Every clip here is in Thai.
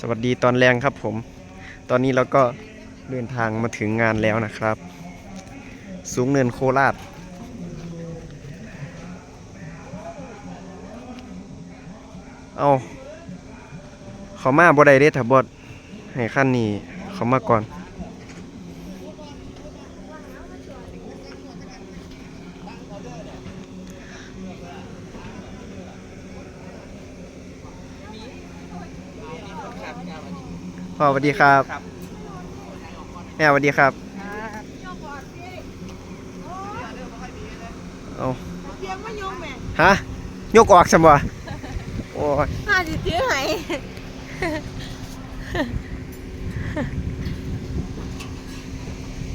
สวัสดีตอนแรงครับผม ตอนนี้เราก็เดินทางมาถึงงานแล้วนะครับ สูงเนินโคราช เอาเขามาบ่ได้เด้ถ้าบดให้ขั้นนี้เขามาก่อน พ่อสวัสดีครับ แม่สวัสดีครับเอาเพียงไม่ยงแม่ฮะยกออกสมบ่โอ้ยห้าสิถือให้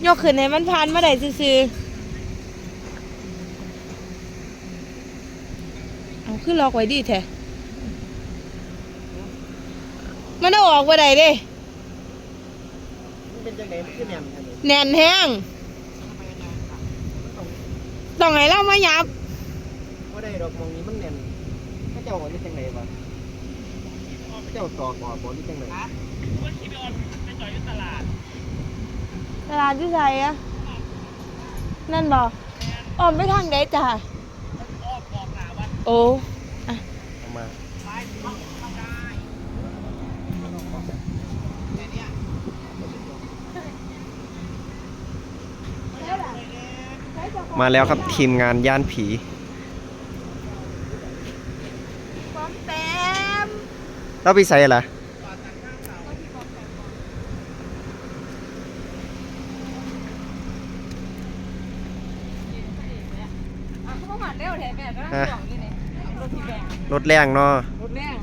ยกขึ้นให้มันพันมาได้ซื่อๆเอาขึ้นล็อกไว้ดีแท้มันเอาออกไปได้เด้ เป็นจังได๋คือแนมแน่นแห้งต้องให้เรามายับ บ่ได้ดอกมองนี้มันแน่นพระเจ้าว่านี่จังได๋บ่พระเจ้าตอกออกบ่นี่จังได๋ตลาดที่ไสอะนั่นบอกออมไปทางใดจ้ะโอ้ เอามา มาแล้วครับทีมงานย่านผีพร้อมแต้มเราไปใส่ล่ะอะเขามาเร็วแท้แม่ก็นั่งฮะจ่องอยู่นี่รถที่แบงรถแรงเนาะรถแรง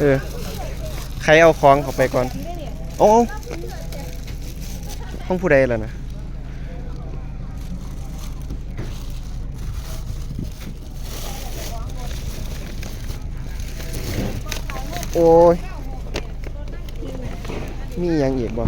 เออใค รเอาของเข้าไปก่อนโอ้ห้องผู้ใดล่ะนะโอ้ย มีอยังอีกบ่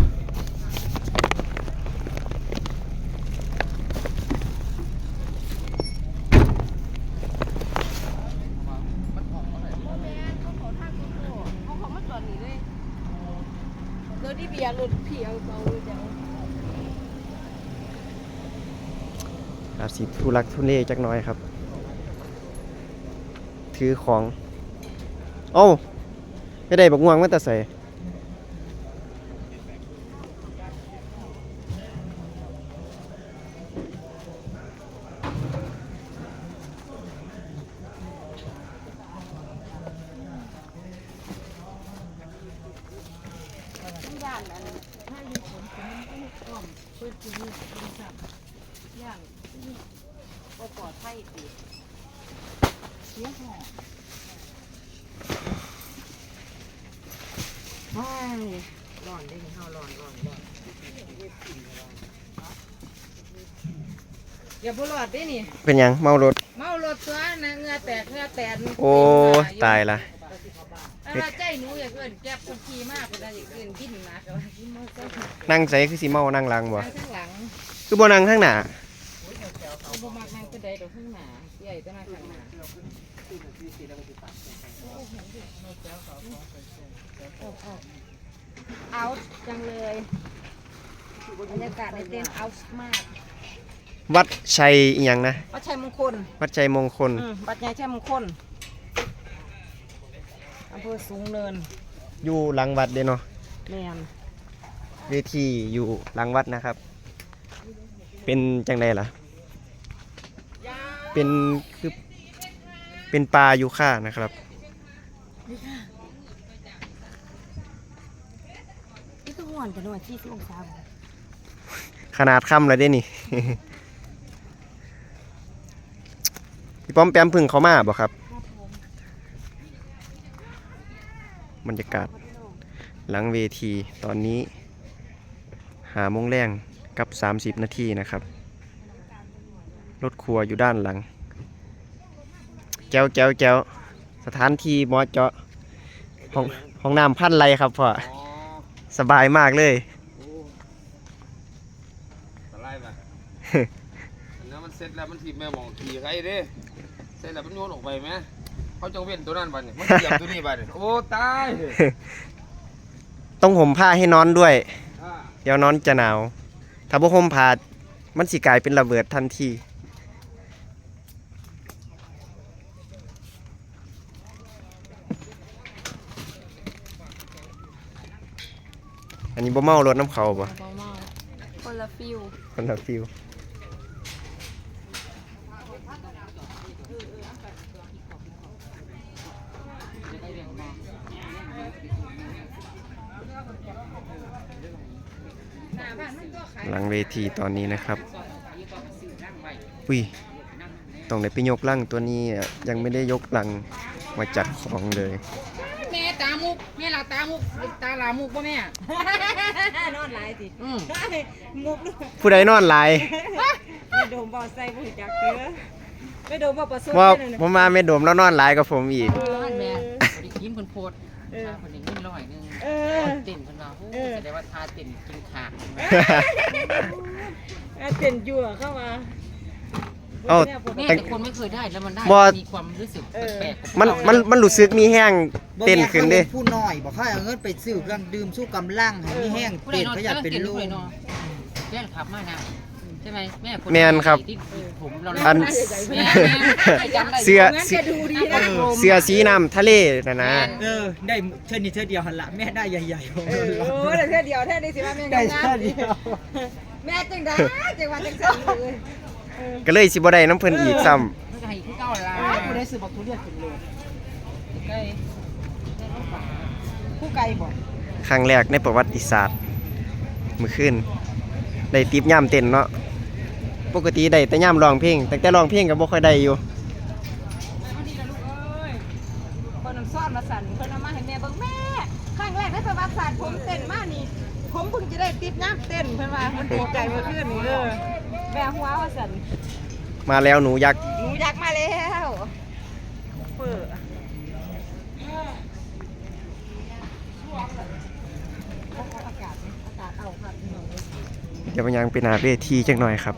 เขาเขามาจอดนี่เลยรถที่เบียร์รถพี่เอาจสิทุลักทุเลจักน้อยครับ ถือของโอ้าไม่ได้บักง่วงมาแต่ใส่ ย่านอันถ้าอยู่ฝนฝนมันก็อ้อมเปิดที่นี่เป็นสับย่าน ก็ปลอดภัยดีเสียหอว้ายร้อนได้เฮาร้อนร้อนร้อนอย่าบุหลอดได้นี่เป็นหยังเมารถ เมารถตัวนะเหงือแตกเหงือแตกโอ้ยตายละถ้าว่าใจหนูอยากเอิ้นแก็บคนขี่มากเวลาอยากเอิ้นกินนะก็ว่ากินมอเตอร์ไซค์นั่งใส่คือสิเมานั่งหลังบ่นั่งข้างหลัง คือบ่นั่งข้างหน้าเอาบ่มักนั่งก็ได้ดอกข้างหน้าใหญ่ก็นั่งข้างหน้า เอาจังเลยบรรยากาศในเต็นท์เอามากวัดชัยอีหยังนะ วัดชัยมงคลวัดชัยมงคล อืมวัดใหญ่ชัยมงคลอำเภอสูงเนินอยู่หลังวัดเด้เนาะแม่นเวทีอยู่หลังวัดนะครับ เป็นจังไดล่ะ เป็นคือเป็นปลายูค่านะครับ นี่ก็ห่ วนกันหน่อยที่สิบองศาบ่ขนาดค่ำแล้วเด้นี่ พี่ป้อมแปมพึ่งเขามาบ่ครับ ครับผมบรรยากาศ หลังเวทีตอนนี้ หาโมงแรงกับ 30 นาทีนะครับ รถครัวอยู่ด้านหลังแก้วแก้วแก้วสถานที่หมอเจาะห้องห้องน้ำพันไรครับพ่อ สบายมากเลยอะไรแบบแล้วมันเสร็จแล้วมันทีแม่หมองขี่ใครเด้เสร็จแล้วมันโยนออกไปไหมเขาจังเว้นตัวนั้นบัดนี่มันเหยียบตัวนี้บัดนี่โอ้ตายต้องห่มผ้าให้นอนด้วยอ่าเดี๋ยวนอนจะหนาว ถ้าบ่ห่มผ้ามันสิกลายเป็นระเบิดทันที นนี้บ่เมารถน้ำเขาบ่เบาเมาคนละฟิวคนละฟิวหลังเวทีตอนนี้นะครับอุ้ยต้องได้ไปยกลังตัวนี้อะยังไม่ได้ยกลังมาจัดของเลยแม่ตามุกแม่ลาตามุกตาลามุกป่ะแม่ นอนหลายติอืม มุกลูกผู้ใดนอนหลายไม่โดมบ่ใส่บ่รู้จักเด้อไม่โดมบ่ประสบว่าเลยนะผมมาไม่โดมแล้วนอนหลายกับผมอีก เออแม่พอดียิ้มเพิ่นโพดทาเพิ่นได้เงินร้อยหนึงเออ เต้นเพิ่นว่าโอ้เออ แสดงว่าทาเต้นกินขาดอะเต้นยั่วเข้ามา เอ้าแม่แต่คนไม่เคยได้แล้วมันได้บ่ มีความรู้สึกแปลกๆมันมันมันรู้สึกมีแห้งเต้นขึ้นเด้บ่แม่เขาห็ผู้น้อยบอกให้เอาเงินไปซื้อเครื่องดื่มสู้กำลังให้มีแห้งผู้ใดเต้นนอนเขาอยากเป็นลูกผู้ใดนอนแม่ขับมานะใช่ไหมแม่แม่นครับ ที่ผมเราอัน แม่แม่จำได้เสื้องั้นจะดูดีนะเสื้อสีน้ำทะเลนะนะ เออได้เท่านี้เท่าเดียวหันละแม่ได้ใหญ่ๆเออโอ้แต่แค่เดียวแค่นี้สิว่าแม่งได้งาเท่ามเดียวแม่จังได้จังว่าจังซั่นเลย ก็เลยสิบ่ได้น้ำเพิ่นอีกซ้ไม่ใช่ที่เก้าละผู้ใดซื้อบักทุเรียนขึ้นเลยใกล้แม่ต้องฝากผู้ไกลบ่ำครั้งแรกในประวัติศาสตร์มื้อคืนได้ติบย่ามเต้นเนาะปกติได้แต่ย่ามร้องเพลงแต่แต่ร้องเพลงก็บ่ค่อยได้อยู่คนน้ำซ้อนมาสั่นเพิ่นเอามาให้แม่เบิ่งแม่ครั้งแรกในประวัติศาสตร์ผมเต้นมานี่ ผมเพิ่งจะได้ติปน้ำเต้นเพิ่นว่ามันดีใจเมื่อคืนนี้เด้อ แม่หัวว่าสั่นมาแล้วหนูยักษ์หนูอยากมาแล้วเปิดอากาศไหมอากาศเอาครับพี่น้องเดี๋ยวมันยังเป็นหน้าเวทีจักหน่อยครับ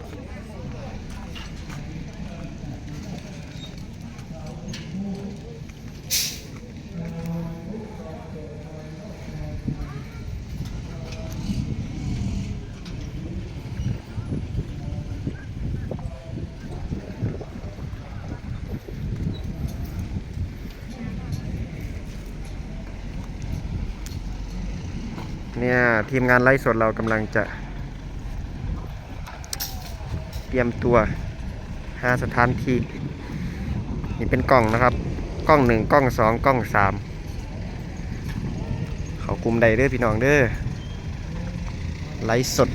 เนี่ยทีมงานไลฟ์สดเรากำลังจะ เตรียมตัวหาสถานที่ นี่เป็นกล้องนะครับ กล้องหนึ่งกล้องสองกล้องสามเขากลุ่มใดเด้อพี่น้องเด้อไลฟ์สด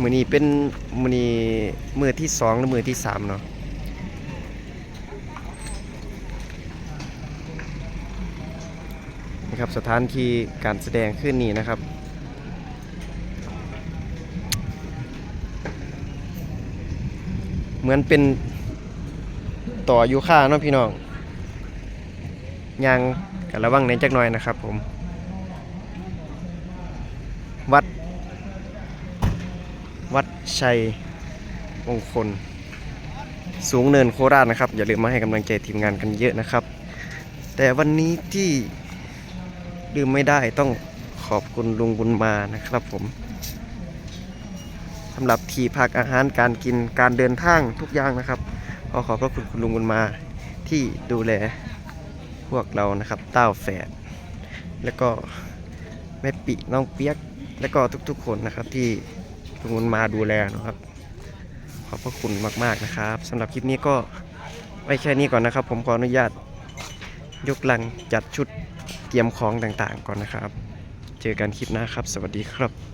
มือนี้เป็นมือนี้มือที่สองหรือมือที่สามเนาะ ครับสถานที่การแสดงขึ้นนี่นะครับ เหมือนเป็นต่ออยู่ค่าเนาะพี่น้องยางกันระวังในจักหน่อยนะครับผม วัด วัดชัยมงคล สูงเนินโคราชนะครับ อย่าลืมมาให้กำลังใจทีมงานกันเยอะนะครับ แต่วันนี้ที่ ลืมไม่ได้ต้องขอบคุณลุงบุญมานะครับผมสำหรับที่พักอาหารการกินการเดินทางทุกอย่างนะครับขอขอบพระคุณคุณลุงบุญมาที่ดูแลพวกเรานะครับเต้าแฝดแล้วก็แม่ปิน้องเปียก แล้วก็ทุกๆคนนะครับที่ลุงบุญมาดูแลนะครับ ขอบพระคุณมากๆนะครับสำหรับคลิปนี้ก็ไว้แค่นี้ก่อนนะครับ ผมขออนุญาตยกลังจัดชุด เตรียมของต่างๆก่อนนะครับ เจอกันคลิปหน้าครับ สวัสดีครับ